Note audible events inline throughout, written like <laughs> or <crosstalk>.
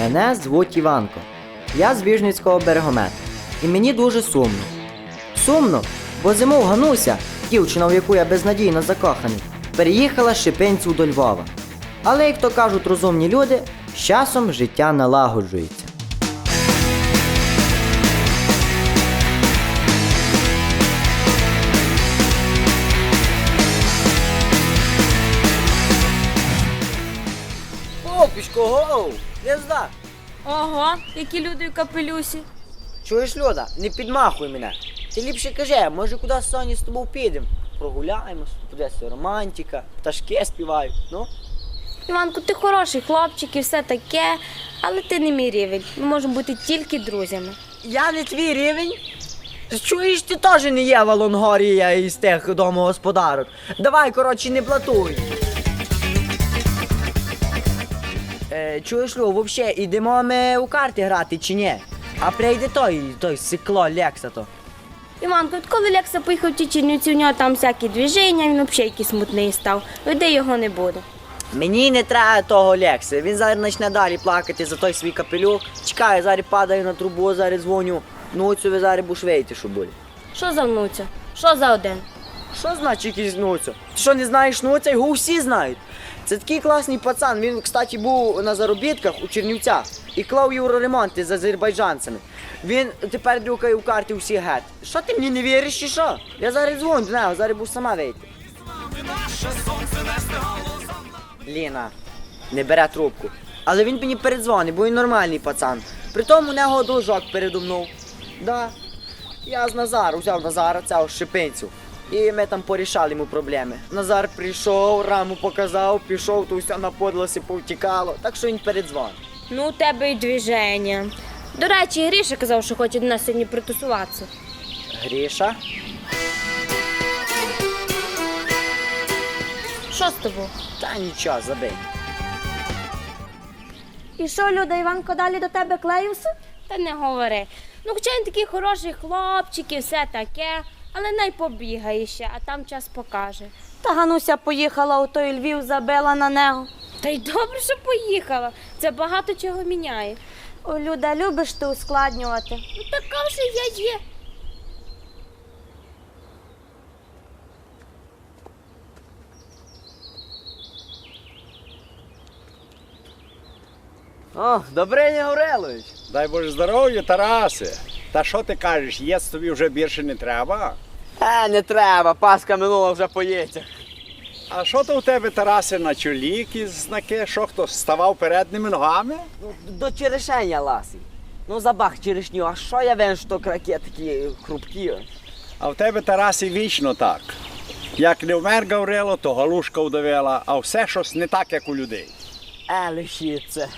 Мене звуть Іванко. Я з Віжницького берегомета. І мені дуже сумно. Сумно, бо зимов Гануся, дівчина, в яку я безнадійно закоханий, переїхала з Шипенців до Львова. Але, як то кажуть розумні люди, з часом життя налагоджується. Опічко, гоу! Не зда! Ого, які люди в капелюсі. Чуєш, Люда, не підмахуй мене. Ти ліпше кажи, може куди Соні з тобою підемо? Прогуляємось, буде романтика, пташки співають. Ну? Іванко, ти хороший хлопчик і все таке, але ти не мій рівень. Ми можемо бути тільки друзями. Я не твій рівень. Чуєш, ти теж не є Валонгорія із тих домогосподарок. Давай, коротше, не блатуй. Е, чуєш, Лю, взагалі, ідемо ми у карти грати чи ні? А прийде той, той сикло Лекса то. Іванко, от коли Лекса поїхав в ті Чернівці, у нього там всякі движення, він взагалі якийсь смутний став. Веди його не буде. Мені не треба того Лекси. Він зараз почне далі плакати за той свій капелюх. Чекаю, зараз падаю на трубу, зараз дзвоню. Ну, цю ви зараз будеш вийти, що буде. Що за внуця? Що за один? Що значить якийсь Нуцю? Ти що не знаєш Нуця? Його всі знають. Це такий класний пацан. Він, кстати, був на заробітках у Чернівцях і клав євроремонти з азербайджанцями. Він тепер друкає у карті всі гет. Що ти мені не віриш чи що? Я зараз дзвоню до нього, зараз будеш сама вийти. Ліна не бере трубку. Але він мені передзвонить, бо він нормальний пацан. Притому у нього дружок передо мною. Да. Я з Назару взяв Назара, цього шипинцю. І ми там порішали йому проблеми. Назар прийшов, раму показав, пішов, то все на подлосі повтікало. Так що він передзвонив. Ну, у тебе і движення. До речі, Гріша казав, що хоче до нас сьогодні притусуватися. Гріша. Що з тобою? Та нічого, забий. І що, Люда, Іванко далі до тебе клеївся? Та не говори. Ну, хоча він такий хороший хлопчик і все таке, але най побігає ще, а там час покаже. Та Гануся поїхала у той Львів, забила на нього. Та й добре, що поїхала. Це багато чого міняє. О, Люда, любиш ти ускладнювати. Ну така вже я є. О, Добриня Гаврилович. Дай Боже здоров'я, Тарасе. Та що ти кажеш, єс тобі вже більше не треба? Е, не треба, паска минула вже поїться. А що то у тебе, Тарасе, на чолі якісь знаки? Що хто ставав передніми ногами? Ну, до черешення ласий. Ну, забах черешню, а що я вен, що краке такі хрупкі? А в тебе, Тарасе, вічно так. Як не вмер Гаврило, то галушка удавила, а все щось не так, як у людей. Е, лишіться.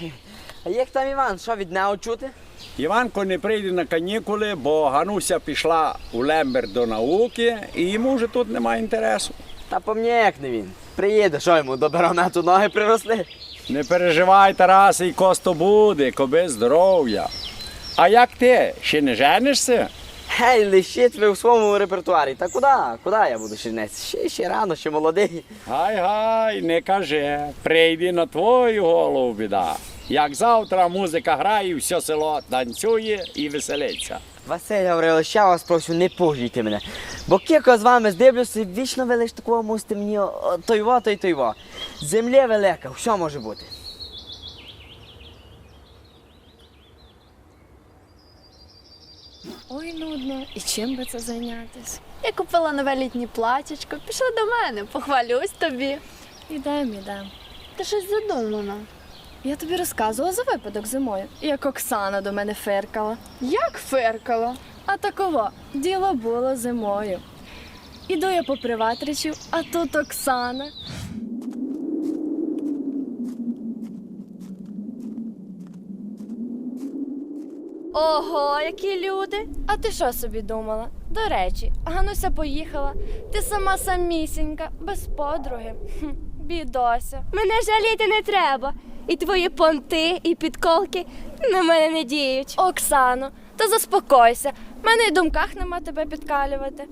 А як там Іван, що від нього чути? Іванко не прийде на канікули, бо Гануся пішла у Лембер до науки, і йому вже тут немає інтересу. Та по мені як не він. Приїде, що йому до баронету ноги приросли? Не переживай, Тарасе, і косто буде, коби здоров'я. А як ти? Ще не женишся? Гей, лишіть ви у своєму репертуарі. Та куди? Куди я буду шинець? Ще, ще рано, ще молодий. Гай, гай, не кажи, прийди на твою голову біда. Як завтра музика грає, все село танцює і веселиться. Василь Гаврилович, я вас прошу, не пужуйте мене. Бо кілько з вами здивлюся, вічно ви лиш такого мусите мені той во, той той во. Земля велика, що може бути? Ой, нудно. І чим би це зайнятися? Я купила нове літнє платічко. Пішли до мене, похвалюсь тобі. Ідем, ідем. Ти щось задумана. Я тобі розказувала за випадок зимою, як Оксана до мене фиркала. Як феркала? А такого діло було зимою. Іду я по приватричів, а тут Оксана. Ого, які люди! А ти що собі думала? До речі, Гануся поїхала. Ти сама самісінька, без подруги. Хм, бідося. Мене жаліти не треба. І твої понти, і підколки на мене не діють. Оксано, та заспокойся. В мене й в думках нема тебе підкалювати.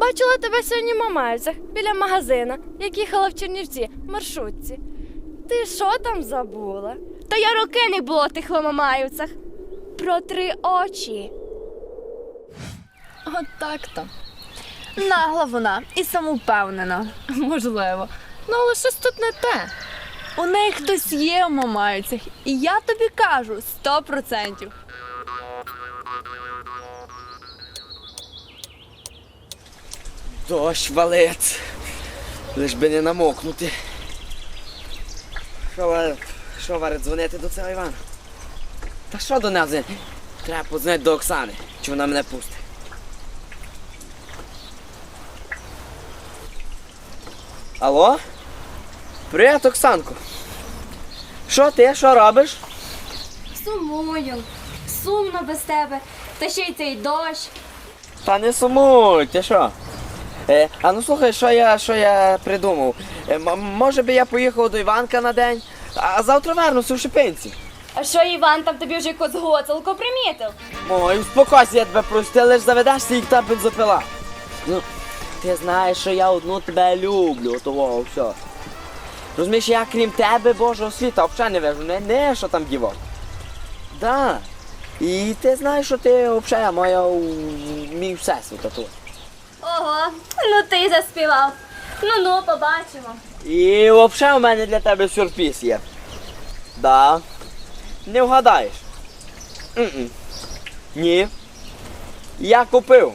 Бачила тебе сьогодні в Мамаївцях біля магазина, як їхала в Чернівці в маршрутці. Ти що там забула? Та я роки не було в тих ломамаюцях. Про три очі. От так то. Нагла вона і самовпевнена. Можливо. Ну, але щось тут не те. У неї хтось є в мамаюцях, і я тобі кажу сто процентів. Дощ валить. Лиш би не намокнути. Що варить? Що варить дзвонити до цього Івана? Та що до нас? Треба подзвонити до Оксани, чи вона мене пустить. Алло? Привіт, Оксанко. Що ти? Що робиш? Сумую. Сумно без тебе. Та ще й цей дощ. Та не сумуй, ти що? Е, а ну слухай, що я, що я придумав. Е, може би я поїхав до Іванка на день, а завтра вернуся в Шипинці. А що Іван там тобі вже якусь гоцалку примітив? Ой, успокойся, я тебе прошу, ти лиш заведешся і та бензопила. Ну, ти знаєш, що я одну тебе люблю, того все. Розумієш, я крім тебе, Божого світа, взагалі не вижу, не, не що там діво. Да. І ти знаєш, що ти взагалі моя у- мій всесвіт тут. Ого, ну ти заспівав. Ну ну, побачимо. І взагалі у мене для тебе сюрприз є. Да. Не вгадаєш. М-м. Ні. Я купив.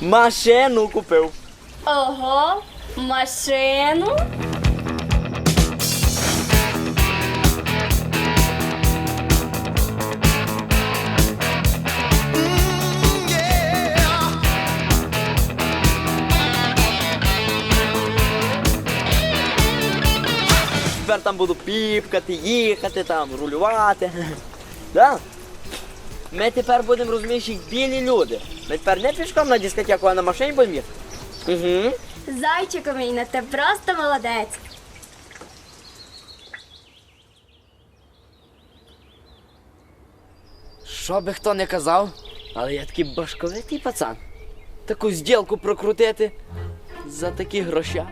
Машину купив. Ого, машину. Тепер там буду піпкати, їхати, там, рулювати. <laughs> Да. Ми тепер будемо розумієш, як білі люди. Ми тепер не пішком на дискотеку, а на машині будемо їхати. Угу. Зайчику мій, ну ти просто молодець. Що би хто не казав, але я такий башковитий пацан. Таку зділку прокрутити за такі гроші.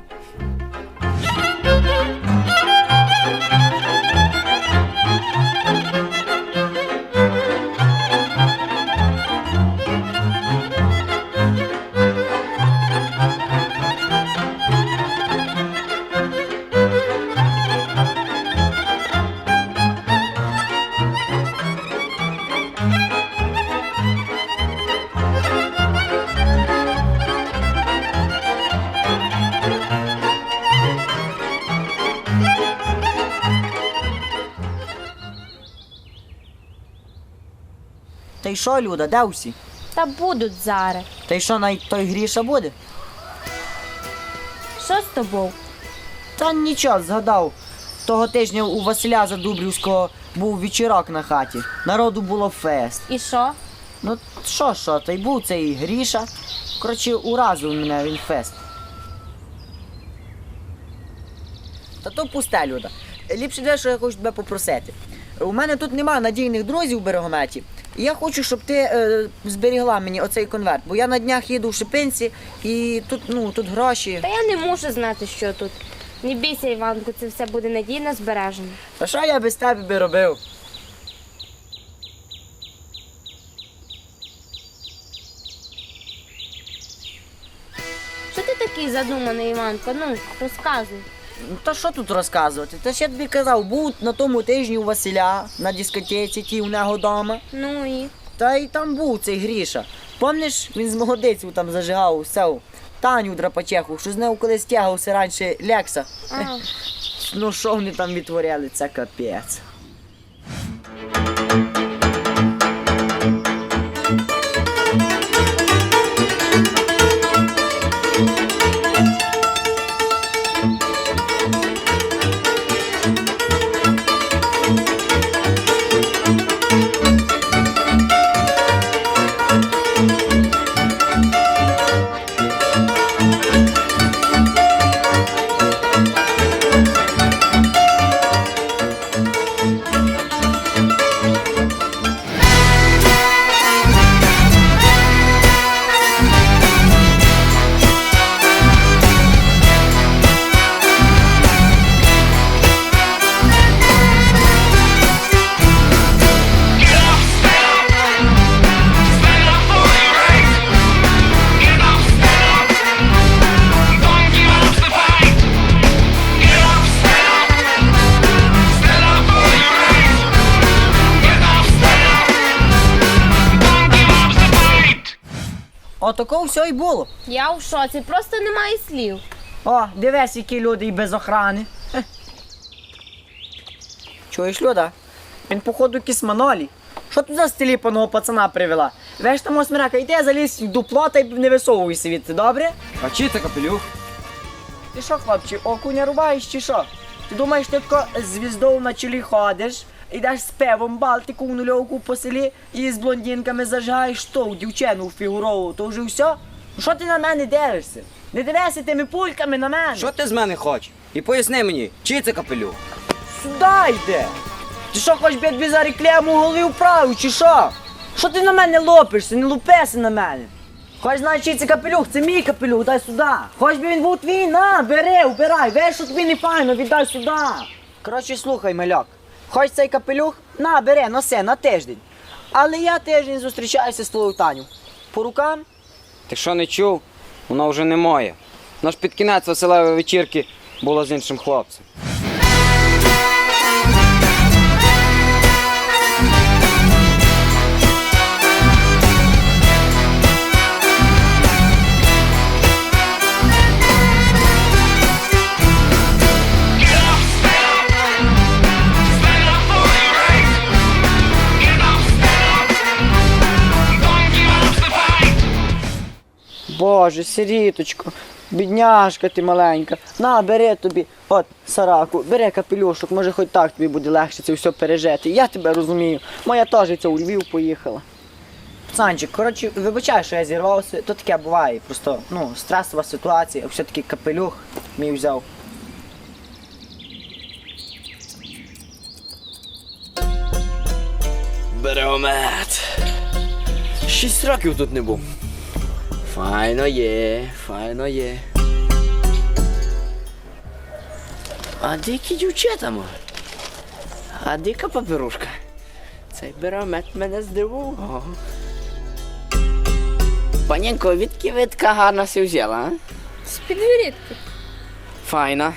Та й що, Люда, де всі? Та будуть зараз. Та й що на той гріша буде? Що з тобою? Та нічого, згадав. Того тижня у Василя Задубрівського був вечірок на хаті. Народу було фест. І що? Ну що, що, та й був цей гріша. Коротше, уразив мене він фест. Та то пусте, Люда. Ліпше де, що я хочу тебе попросити. У мене тут немає надійних друзів у берегометі. Я хочу, щоб ти е, зберігла мені оцей конверт, бо я на днях їду в Шипинці і тут, ну, тут гроші. Та я не мушу знати, що тут. Не бійся, Іванку, це все буде надійно збережено. Та що я без тебе би робив? Що ти такий задуманий, Іванко? Ну, розказуй. Ну, Та що тут розказувати? Та ж я тобі казав, був на тому тижні у Василя на дискотеці, ті у нього вдома. Ну і. Та й там був цей Гріша. Помниш, він з молодицю там зажигав усе. Таню Драпачеху, що з нею колись тягався раніше Лекса. А, <laughs> Ну що вони там відтворяли, це капець. Отако все і було. Я в шоці, просто немає слів. О, дивись, які люди і без охрани. Хе. Чуєш, Люда? Він, походу, якийсь манолі. Що тут за стиліпаного пацана привела? Веш там осмирака, йди залізь в дупло та й не висовуйся від, добре? А чи це капелюх? Ти що, хлопче, окуня рубаєш чи що? Ти думаєш, ти тако звіздою на чолі ходиш, йдеш з пивом Балтику в нульовку по селі і з блондинками зажигаєш ту дівчину фігурову, то вже все? Ну що ти на мене дивишся? Не дивися тими пульками на мене. Що ти з мене хочеш? І поясни мені, чий це капелюх? Сюди йде! Ти що хочеш би я тобі за рекляму голові вправив, чи що? Що ти на мене лопишся, не лупися на мене? Знати, чий це капелюх? Це мій капелюх, дай сюди. Хоч би він був твій, на, бери, вбирай, веш, що тобі не файно, віддай сюди. Коротше, слухай, мальок. Хоч цей капелюх, на, бери, носи на тиждень. Але я тиждень зустрічаюся з твоєю Таню. По рукам? Ти що не чув? Воно вже не моє. Воно ж під кінець веселевої вечірки було з іншим хлопцем. Боже, сиріточко, бідняшка ти маленька. На, бери тобі, от, сараку, бери капелюшок, може хоч так тобі буде легше це все пережити. Я тебе розумію. Моя теж це у Львів поїхала. Пацанчик, коротше, вибачай, що я зірвався, то таке буває. Просто ну, стресова ситуація, все-таки капелюх мій взяв. Береомет. Шість років тут не був. Файно є, файно є. А дикі дівчата мо. А дика папірушка. Цей береомет мене здивував. Панінко, відки ви така гарна си взяла, а? З підвірітки. Файна.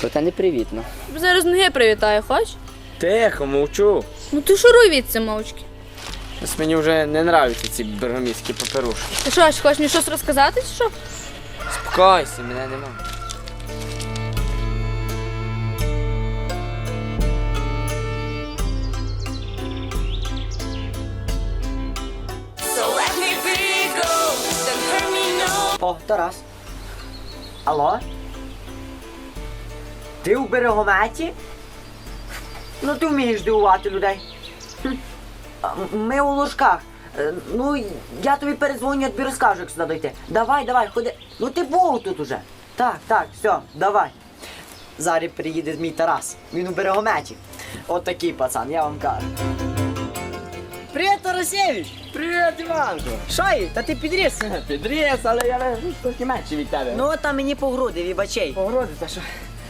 Проте непривітно. Зараз ноги привітаю, хоч? Тихо, мовчу. Ну ти шуруй від це мовчки. Ось мені вже не нравляться ці бергамівські папірушки. Ти що, аж хочеш мені щось розказати, чи що? Спокойся, мене нема. О, Тарас. Алло? Ти у берегометі? Ну, ти вмієш дивувати людей. Хм. Ми у ложках. Е, Ну, я тобі передзвоню, я тобі розкажу, як сюди дойти. Давай, давай, ходи. Ну ти був тут уже. Так, так, все, давай. Зараз приїде мій Тарас. Він у берегометі. От такий пацан, я вам кажу. Привіт, Тарасєвич! Привіт, Іванко! Що є? Та ти підріс? <laughs> Підріс, але я трохи менше від тебе. Ну, там мені по груди, вібачей. погрози, та що?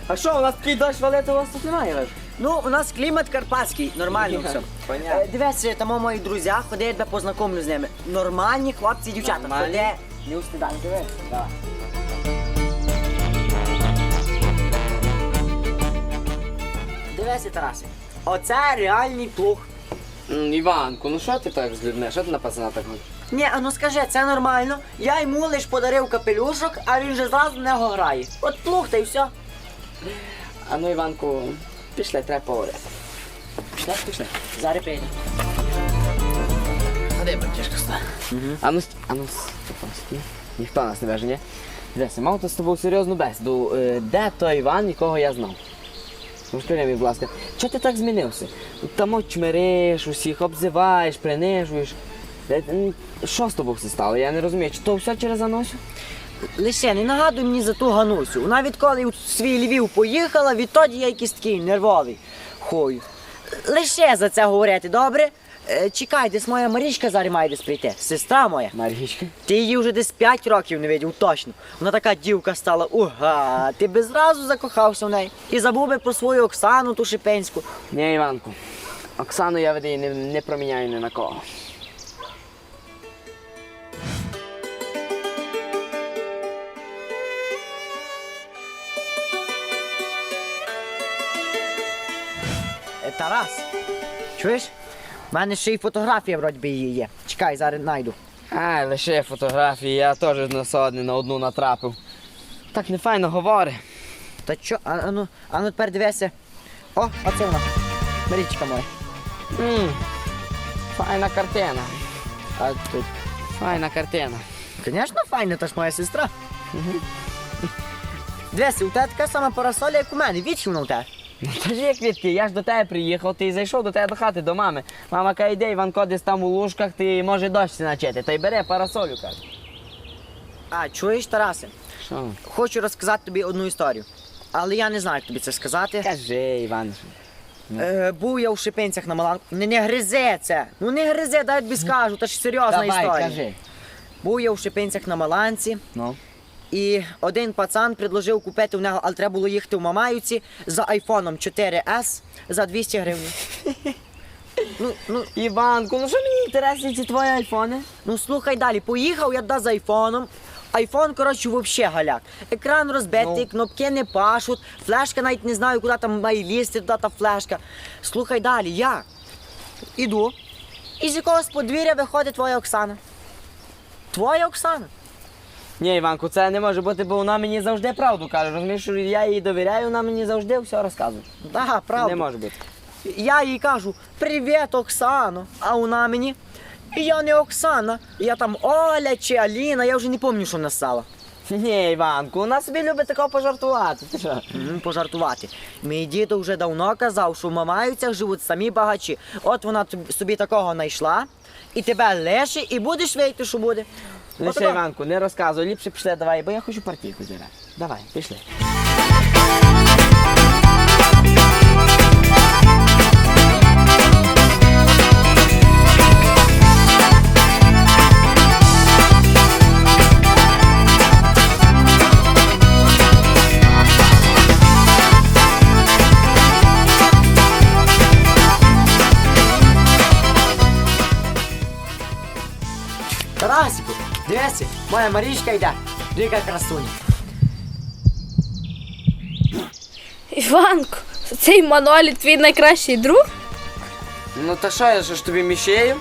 А що, у нас такий дощ валити, у вас тут немає, Леш? Ну, у нас клімат карпатський, нормально все. Понятно. Е, Дивись, там мої друзі, ходи, я тебе познайомлю з ними. Нормальні хлопці і дівчата. Нормальні? Ходи, не устидай, диви. Давай. Дивися, Тарасе. Оце реальний плуг. М, Іванку, ну що ти так з людьми? Що ти на пацана так говориш? Ні, а ну скажи, це нормально. Я йому лиш подарив капелюшок, а він же зразу в нього грає. От плуг та й все. А ну, Іванку, пішли, треба поговорити. Пішли, пішли. Зараз прийде. Ходи, братішка. А ну, ст- а ну, стопа. Ніхто нас не veže, ні? Дивися, мав то з тобою серйозну бесіду. Е, Де той Іван, якого я знав? Ну скажи мені, будь ласка, чого ти так змінився? Там чмириш усіх, обзиваєш, принижуєш. М, Що з тобою все стало? Я не розумію, чи то все через Аносю? Лише не нагадуй мені за ту Ганусю. Вона відколи у свій Львів поїхала, відтоді я якийсь такий нервовий. Хою. Лише за це говорити, добре? Е, чекай, десь моя Марічка зараз має десь прийти. Сестра моя. Марічка? Ти її вже десь 5 років не видів, точно. Вона така дівка стала. Уга, ти би зразу закохався в неї. І забув би про свою Оксану ту шипенську. Ні, Іванку. Оксану я веди не, не проміняю ні на кого. Тарас, чуєш? У мене ще й фотографія вроді її є. Чекай, зараз знайду. Ай, лише фотографії, я теж на сьогодні на одну натрапив. Так не файно говорить. Та чо, а, а ну, а ну тепер дивися. О, оце вона. Марічка моя. М, Файна картина. А тут. Файна картина. Звісно, файна, та ж моя сестра. Дивися, у тебе така сама парасоля, як у мене. Вічно у тебе. Ну та ж як квітки, я ж до тебе приїхав, ти зайшов до тебе до хати, до мами. Мама каже, йде, Іванко десь там у лужках, ти може дощ начати. Та й бере парасолю, каже. А, чуєш, Тарасе? Що? Хочу розказати тобі одну історію. Але я не знаю, як тобі це сказати. Кажи, Іван. Е, був я у шипинцях на Маланку. Не, не гризе це. Ну не гризе, дай тобі скажу, це ж серйозна Давай, історія. кажи. Був я у шипинцях на Маланці. Ну. І один пацан предложив купити в нього, але треба було їхати в Мамаюці за айфоном 4S за 200 гривень. Ну, ну, Іванку, ну що мені інтересні ці твої айфони? ну слухай далі, поїхав я туди з айфоном. Айфон, коротше, взагалі галяк. Екран розбитий, кнопки не пашуть, флешка навіть не знаю, куди там має лізти, туди та флешка. Слухай далі, я іду, і з якогось подвір'я виходить твоя Оксана. Твоя Оксана. Ні, Іванку, це не може бути, бо вона мені завжди правду каже. Розумієш, що я їй довіряю, вона мені завжди все розказує. Да, правда. Не може бути. Я їй кажу, привіт, Оксано. А вона мені. Я не Оксана, я там Оля чи Аліна, я вже не пам'ятаю, що написала. Ні, Іванку, вона собі любить такого пожартувати. Ти що? Пожартувати. Мій дідо вже давно казав, що в Мамаюцях живуть самі багачі. От вона тобі- собі такого знайшла, і тебе лише, і будеш вийти, що буде. Лише Іванку, не розказуй, ліпше пішли, давай, бо я хочу партійку зіграти. Давай, пішли. Тарасику, дивися, моя Марічка йде. Яка красуня. Іванко, цей Манолі твій найкращий друг? Ну та що, я ж тобі мішею?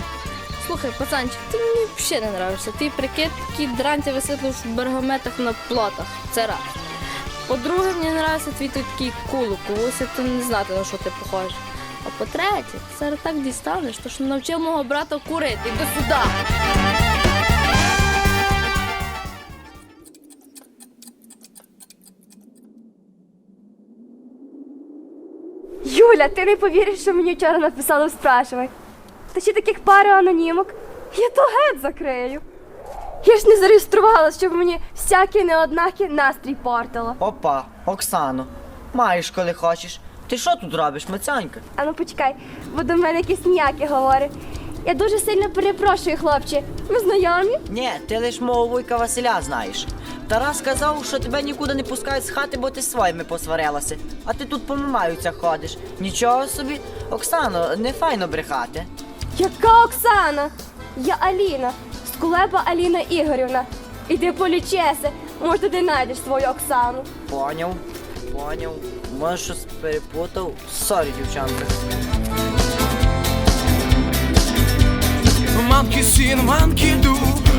Слухай, пацанчик, ти мені взагалі не нравишся. Ти прикид, такі дранці виситлиш в бергаметах на плотах. Це раз. По-друге, мені нравиться твій такий кулок, когось то не знати, на що ти похожий. А по-третє, ти зараз так дістанеш, то що навчив мого брата курити. Іди сюди. Юля, ти не повіриш, що мені вчора написали в спрашивай. Та ще таких пару анонімок. Я то геть закрию. Я ж не зареєструвала, щоб мені всякі неоднакі настрій портило. Опа, Оксано, маєш, коли хочеш. Ти що тут робиш, мацянька? А ну почекай, бо до мене якісь ніякі говорить. Я дуже сильно перепрошую, хлопче. Ми знайомі? Ні, ти лиш мого вуйка Василя знаєш. Тарас сказав, що тебе нікуди не пускають з хати, бо ти з своїми посварилася. А ти тут по Мамаюцях ходиш. Нічого собі. Оксано, не файно брехати. Яка Оксана? Я Аліна, Скулеба Аліна Ігорівна. Іди полічеся, може ти знайдеш свою Оксану. Поняв, поняв. Може щось перепутав. Сорі, дівчанка. Monkey see, monkey do.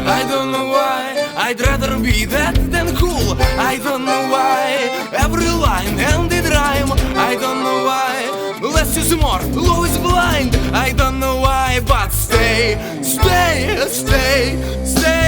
I don't know why. I'd rather be that than cool. I don't know why. Every line ended rhyme. I don't know why. Less is more. Low is blind. I don't know why. But stay, stay, stay, stay.